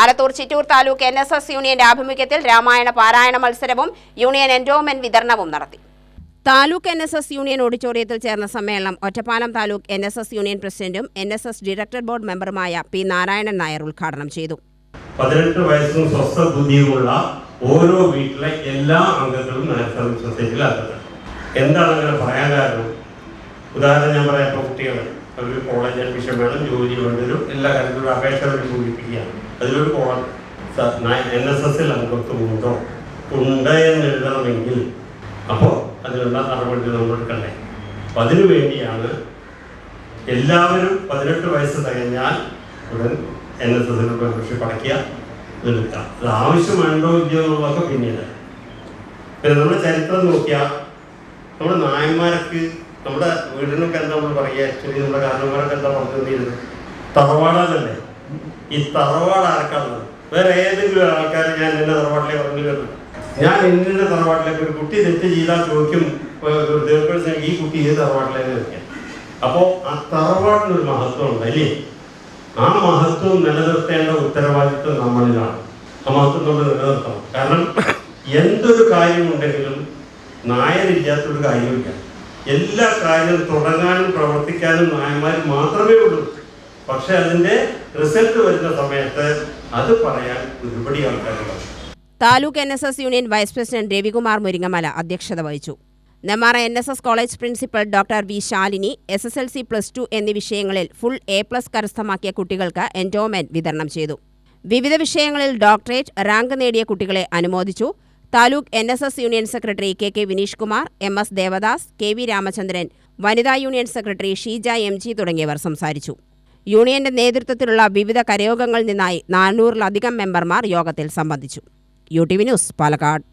Alathur Chittur taluk N S S യൂണിയന്റെ ആഭിമുഖ്യത്തിൽ രാമായണ പാരായണ മത്സരവും യൂണിയൻ എൻഡോമെന്റ് വിതരണവും നടത്തി. Taluk N S S union ഓഡിറ്റോറിയത്തിൽ ചേർന്ന സമ്മേളനം Ottapalam taluk N S S union പ്രസിഡന്റും N S S director board മെമ്പറുമായ P Narayanan Nair ഉദ്ഘാടനം ചെയ്തു. പതിനെട്ട് വയസ്സും സ്വസ്ഥ ബുദ്ധിയുമുള്ള ഓരോ വീട്ടിലെ എല്ലാ അംഗങ്ങളും സൊസൈറ്റിയിൽ അംഗങ്ങൾ എന്താണ് അങ്ങനെ പറയാൻ കാരണം? ഉദാഹരണം ഞാൻ പറയാം ഇപ്പോൾ അവർ കോളേജ് അഡ്മിഷൻ വേണം ജോലി വേണ്ടൊരു എല്ലാ കാര്യത്തിലും അപേക്ഷകളും അപേക്ഷ വേണ്ടി പൂരിപ്പിക്കുകയാണ് അതിലൊരു എൻ എസ് എസിൽ അംഗത്വമുണ്ടോ ഉണ്ട് എന്ന് എഴുതണമെങ്കിൽ അപ്പോൾ അതിനുള്ള നടപടി നമ്മൾ എടുക്കണ്ടേ? അപ്പം അതിനു വേണ്ടിയാണ് എല്ലാവരും പതിനെട്ട് വയസ്സ് തികഞ്ഞാൽ ഉടൻ എൻ എസ് എസിൽ മെമ്പർഷിപ്പ് അടയ്ക്കുക ഇതെടുക്കാം അത് ആവശ്യമുണ്ടോ ഇല്ലയോ എന്നുള്ളതൊക്കെ പിന്നീട്. പിന്നെ നമ്മുടെ ചരിത്രം നോക്കിയാൽ നമ്മുടെ നായന്മാർക്ക് നമ്മുടെ വീടിനൊക്കെ എന്താ നമ്മൾ പറയുക? ആക്ച്വലി നമ്മുടെ കാരണന്മാരൊക്കെ എന്താ പറഞ്ഞിരുന്നത് തറവാടാണല്ലേ? ഈ തറവാട് ആർക്കാണുള്ളത് വേറെ ഏതെങ്കിലും ആൾക്കാർ ഞാൻ എന്റെ തറവാട്ടിലേക്ക് പറഞ്ഞു കേട്ടു ഞാൻ എന്നെ തറവാട്ടിലേക്ക് ഒരു കുട്ടി തെറ്റ് ചെയ്താൽ ചോദിക്കും ദീർഘ ഈ കുട്ടി ഏത് തറവാട്ടിലേക്ക് വെക്കാം അപ്പോൾ ആ തറവാടിനൊരു മഹത്വം ഉണ്ട് അല്ലേ? ആ മഹത്വം നിലനിർത്തേണ്ട ഉത്തരവാദിത്വം നമ്മളിലാണ്. ആ മഹത്വം നമ്മൾ നിലനിർത്തണം. കാരണം എന്തൊരു കാര്യമുണ്ടെങ്കിലും നായരില്ലാത്തൊരു കാര്യമില്ല. എല്ലാ കാര്യവും തുടങ്ങാനും പ്രവർത്തിക്കാനും നായന്മാർ മാത്രമേ ഉള്ളൂ. പക്ഷെ അതിന്റെ റിസൾട്ട് വരുന്ന സമയത്ത് അത് പറയാൻ ഒരുപടി ആൾക്കാരുണ്ടാവും taluk N S S union vice president Ravikumar Muringamala അധ്യക്ഷത വഹിച്ചു. Nemmara N S S college principal doctor V Shalini S S L C plus two എന്നീ വിഷയങ്ങളിൽ ഫുൾ എ പ്ലസ് കരസ്ഥമാക്കിയ കുട്ടികൾക്ക് എൻഡോമെന്റ് വിതരണം ചെയ്തു. വിവിധ വിഷയങ്ങളിൽ ഡോക്ടറേറ്റ് റാങ്ക് നേടിയ കുട്ടികളെ അനുമോദിച്ചു. Taluk N S S union secretary K K Vineesh Kumar M S Devadas K V Ramachandran വനിതാ union secretary Sheeja M G തുടങ്ങിയവർ സംസാരിച്ചു. യൂണിയന്റെ നേതൃത്വത്തിലുള്ള വിവിധ കരയോഗങ്ങളിൽ നിന്നായി നാനൂറിലധികം മെമ്പർമാർ യോഗത്തിൽ സംബന്ധിച്ചു. U T V news Palakkad.